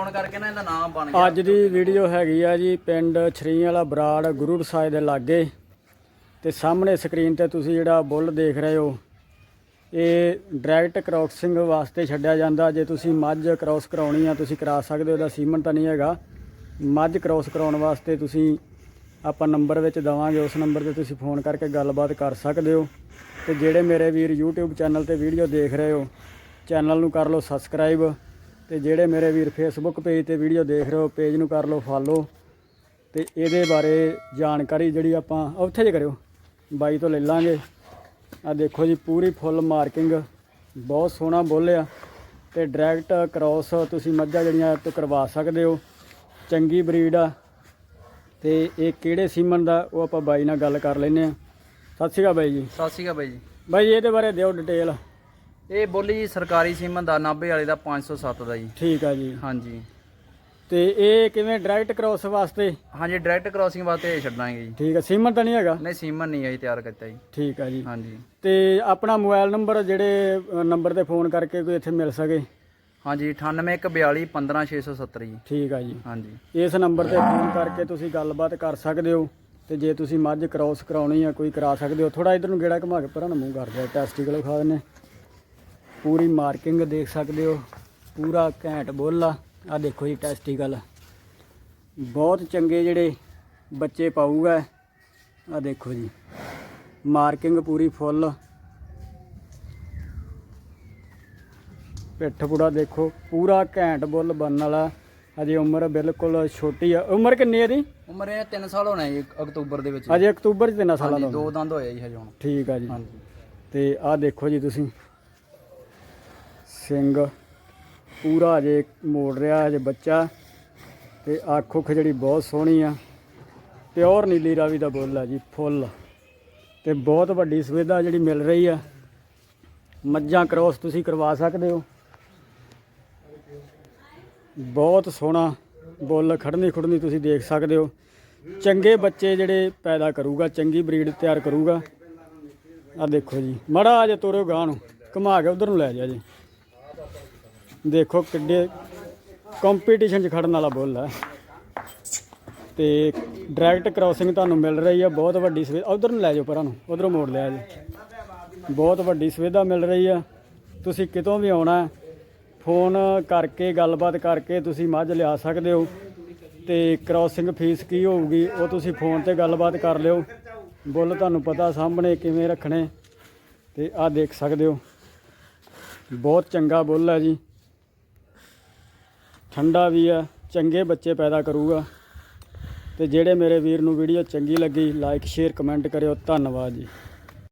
ਆਉਣ ਕਰਕੇ ਨਾ ਇਹਦਾ ਨਾਮ ਬਣ ਗਿਆ। ਅੱਜ ਦੀ ਵੀਡੀਓ ਹੈਗੀ ਆ ਜੀ ਪਿੰਡ ਛਰੀ ਵਾਲਾ ਬਰਾੜ ਗੁਰੂ ਸਾਹਿਬ ਦੇ ਲਾਗੇ। ਤੇ ਸਾਹਮਣੇ ਸਕਰੀਨ ਤੇ ਤੁਸੀਂ ਜਿਹੜਾ ਬੁੱਲ ਦੇਖ ਰਹੇ ਹੋ, ਇਹ ਡਾਇਰੈਕਟ ਕ੍ਰੋਸਿੰਗ ਵਾਸਤੇ ਛੱਡਿਆ ਜਾਂਦਾ। ਜੇ ਤੁਸੀਂ ਮੱਝ ਕ੍ਰੋਸ ਕਰਾਉਣੀ ਆ, ਤੁਸੀਂ ਕਰਾ ਸਕਦੇ ਹੋ, ਇਹਦਾ ਸੀਮਨ ਤਾਂ ਨਹੀਂ ਹੈਗਾ। ਮੱਝ ਕ੍ਰੋਸ ਕਰਾਉਣ ਵਾਸਤੇ ਤੁਸੀਂ ਆਪਾਂ ਨੰਬਰ ਵਿੱਚ ਦਵਾਂਗੇ, ਉਸ ਨੰਬਰ ਤੇ ਤੁਸੀਂ ਫੋਨ ਕਰਕੇ ਗੱਲਬਾਤ ਕਰ ਸਕਦੇ ਹੋ। ਤੇ ਜਿਹੜੇ ਮੇਰੇ ਵੀਰ YouTube ਚੈਨਲ ਤੇ ਵੀਡੀਓ ਦੇਖ ਰਹੇ ਹੋ, ਚੈਨਲ ਨੂੰ ਕਰ ਲਓ ਸਬਸਕ੍ਰਾਈਬ। ਤੇ ਜਿਹੜੇ ਮੇਰੇ ਵੀਰ Facebook ਪੇਜ ਤੇ ਵੀਡੀਓ ਦੇਖ ਰਹੇ ਹੋ ਪੇਜ ਨੂੰ ਕਰ ਲਓ ਫਾਲੋ ਤੇ ਇਹਦੇ ਬਾਰੇ ਜਾਣਕਾਰੀ ਜਿਹੜੀ ਆਪਾਂ ਉੱਥੇ ਜੇ ਕਰਿਓ ਬਾਈ ਤੋਂ ਲੈ ਲਾਂਗੇ। ਆ ਦੇਖੋ ਜੀ ਪੂਰੀ ਫੁੱਲ ਮਾਰਕਿੰਗ ਬਹੁਤ ਸੋਹਣਾ ਬੋਲਿਆ ਤੇ ਡਾਇਰੈਕਟ ਕ੍ਰਾਸ ਤੁਸੀਂ ਮੱਝਾਂ ਜਿਹੜੀਆਂ ਤੋਂ ਕਰਵਾ ਸਕਦੇ ਹੋ ਚੰਗੀ ਬਰੀਡ ਆ ਤੇ ਇਹ ਕਿਹੜੇ ਸੀਮਨ ਦਾ ਉਹ ਆਪਾਂ ਬਾਈ ਨਾਲ ਗੱਲ ਕਰ ਲੈਨੇ ਆ ਸਤਿ ਸ਼੍ਰੀ ਅਕਾਲ ਬਾਈ ਜੀ। ਸਤਿ ਸ਼੍ਰੀ ਅਕਾਲ ਬਾਈ ਜੀ। ਬਾਈ ਇਹਦੇ ਬਾਰੇ ਦਿਓ ਡਿਟੇਲ ਇਹ ਬੋਲੀ ਜੀ ਸਰਕਾਰੀ ਸੀਮਨ ਦਾ 90 ਵਾਲੇ ਦਾ 507 ਦਾ ਜੀ। ਠੀਕ ਆ ਜੀ। ਹਾਂਜੀ। ਤੇ ਇਹ ਕਿਵੇਂ ਡਾਇਰੈਕਟ ਕ੍ਰਾਸ ਵਾਸਤੇ? ਹਾਂਜੀ ਡਾਇਰੈਕਟ ਕ੍ਰਾਸਿੰਗ ਵਾਸਤੇ ਇਹ ਛੱਡਾਂਗੇ ਜੀ। ਠੀਕ ਆ ਸੀਮਨ ਤਾਂ ਨਹੀਂ ਹੈਗਾ? ਨਹੀਂ ਸੀਮਨ ਨਹੀਂ ਹੈ ਜੀ ਤਿਆਰ ਕੀਤਾ ਜੀ। ਠੀਕ ਆ ਜੀ। ਹਾਂਜੀ। ਤੇ ਆਪਣਾ ਮੋਬਾਈਲ ਨੰਬਰ ਜਿਹੜੇ ਨੰਬਰ ਤੇ ਫੋਨ ਕਰਕੇ ਕੋਈ ਇੱਥੇ ਮਿਲ ਸਕੇ? ਹਾਂਜੀ 9842 15670 ਜੀ। ਠੀਕ ਆ ਜੀ। ਹਾਂਜੀ। ਇਸ ਨੰਬਰ ਤੇ ਫੋਨ ਕਰਕੇ ਤੁਸੀਂ ਗੱਲਬਾਤ ਕਰ ਸਕਦੇ ਹੋ ਤੇ ਜੇ ਤੁਸੀਂ ਮੱਝ ਕ੍ਰਾਸ ਕਰਾਉਣੀ ਆ ਕੋਈ ਕਰਾ ਸਕਦੇ ਹੋ। ਥੋੜਾ ਇਧਰ ਨੂੰ ਗੇੜਾ ਘੁਮਾ ਕੇ ਪਰਾਂ ਨੂੰ ਮੂੰਹ ਕਰ ਦਿਓ ਟੈਸਟੀਕਲ ਖਾ ਦਿੰਨੇ ਪੂਰੀ ਮਾਰਕਿੰਗ ਦੇਖ ਸਕਦੇ ਹੋ ਪੂਰਾ ਘੈਂਟ ਬੁੱਲ ਆ। ਆ ਦੇਖੋ ਜੀ ਟੈਸਟੀਕਲ ਬਹੁਤ ਚੰਗੇ ਜਿਹੜੇ ਬੱਚੇ ਪਾਊਗਾ। ਆ ਦੇਖੋ ਜੀ ਮਾਰਕਿੰਗ ਪੂਰੀ ਫੁੱਲ। ਪਿੱਠ ਪੂੜਾ ਦੇਖੋ ਪੂਰਾ ਘੈਂਟ ਬੁੱਲ ਬਣਨ ਵਾਲਾ। ਅਜੇ ਉਮਰ ਬਿਲਕੁਲ ਛੋਟੀ ਆ। ਉਮਰ ਕਿੰਨੀ ਹੈ ਦੀ ਉਮਰ ਇਹ 3 ਸਾਲ ਹੋਣਾ ਜੀ ਅਕਤੂਬਰ ਦੇ ਵਿੱਚ। ਅਜੇ ਅਕਤੂਬਰ ਚ ਤਿੰਨ ਸਾਲਾਂ ਹਾਂਜੀ ਦਾ ਦੋ ਦੰਦ ਹੋਏ ਜੀ ਹਜੇ ਹੁਣ। ਠੀਕ ਆ ਜੀ। ਹਾਂਜੀ। ਤੇ ਆਹ ਦੇਖੋ ਜੀ ਤੁਸੀਂ ਸਿੰਘ। ਪੂਰਾ ਅਜੇ ਮੋੜ ਰਿਹਾ, ਅਜੇ ਬੱਚਾ। ਤੇ ਅੱਖ ਉੱਖ ਜਿਹੜੀ ਬਹੁਤ ਸੋਹਣੀ ਆ। ਪਿਓਰ ਨੀਲੀ ਰਾਵੀ ਦਾ ਬੁੱਲ ਆ ਜੀ, ਫੁੱਲ। ਤੇ ਬਹੁਤ ਵੱਡੀ ਸੁਵਿਧਾ ਜਿਹੜੀ ਮਿਲ ਰਹੀ ਆ। ਮੱਝਾਂ ਕ੍ਰੋਸ ਤੁਸੀਂ ਕਰਵਾ ਸਕਦੇ ਹੋ। ਬਹੁਤ ਸੋਹਣਾ ਬੁੱਲ ਖੜਨੀ ਖੁੜਨੀ ਤੁਸੀਂ ਦੇਖ ਸਕਦੇ ਹੋ। ਚੰਗੇ ਬੱਚੇ ਜਿਹੜੇ ਪੈਦਾ ਕਰੂਗਾ, ਚੰਗੀ ਬਰੀਡ ਤਿਆਰ ਕਰੂਗਾ। ਆ ਦੇਖੋ ਜੀ, ਮੜਾ ਜੇ ਤੋਰਿਓ ਗਾਂ ਨੂੰ। ਘੁਮਾ ਕੇ ਉਧਰ ਨੂੰ ਲੈ ਜਾ ਜੀ। ਦੇਖੋ ਕਿੱਡੇ ਕੰਪੀਟੀਸ਼ਨ 'ਚ ਖੜਨ ਵਾਲਾ ਬੁੱਲ ਹੈ ਤੇ ਡਾਇਰੈਕਟ ਕ੍ਰਾਸਿੰਗ ਤੁਹਾਨੂੰ ਮਿਲ ਰਹੀ ਹੈ ਬਹੁਤ ਵੱਡੀ ਸੁਵਿਧਾ ਉਧਰ ਨੂੰ ਲੈ ਜਾਓ ਪਰਾਂ ਨੂੰ, ਉਧਰੋਂ ਮੋੜ ਲਿਆ ਜੀ। ਬਹੁਤ ਵੱਡੀ ਸੁਵਿਧਾ ਮਿਲ ਰਹੀ ਆ। ਤੁਸੀਂ ਕਿਤੋਂ ਵੀ ਆਉਣਾ, ਫੋਨ ਕਰਕੇ, ਗੱਲਬਾਤ ਕਰਕੇ ਤੁਸੀਂ ਮੱਝ ਲਿਆ ਸਕਦੇ ਹੋ। ਤੇ ਕ੍ਰਾਸਿੰਗ ਫੀਸ ਕੀ ਹੋਊਗੀ, ਉਹ ਤੁਸੀਂ ਫੋਨ ਤੇ ਗੱਲਬਾਤ ਕਰ ਲਿਓ। ਬੁੱਲ ਤੁਹਾਨੂੰ ਪਤਾ ਸਾਹਮਣੇ ਕਿਵੇਂ ਰੱਖਣੇ, ਤੇ ਆਹ ਦੇਖ ਸਕਦੇ ਹੋ। ਬਹੁਤ ਚੰਗਾ ਬੁੱਲ ਹੈ ਜੀ। ਠੰਡਾ ਵੀ ਆ, ਚੰਗੇ ਬੱਚੇ ਪੈਦਾ ਕਰੂਗਾ। ਤੇ ਜਿਹੜੇ ਮੇਰੇ ਵੀਰ ਨੂੰ ਵੀਡੀਓ ਚੰਗੀ ਲੱਗੀ ਲਾਈਕ ਸ਼ੇਅਰ ਕਮੈਂਟ ਕਰਿਓ। ਧੰਨਵਾਦ ਜੀ।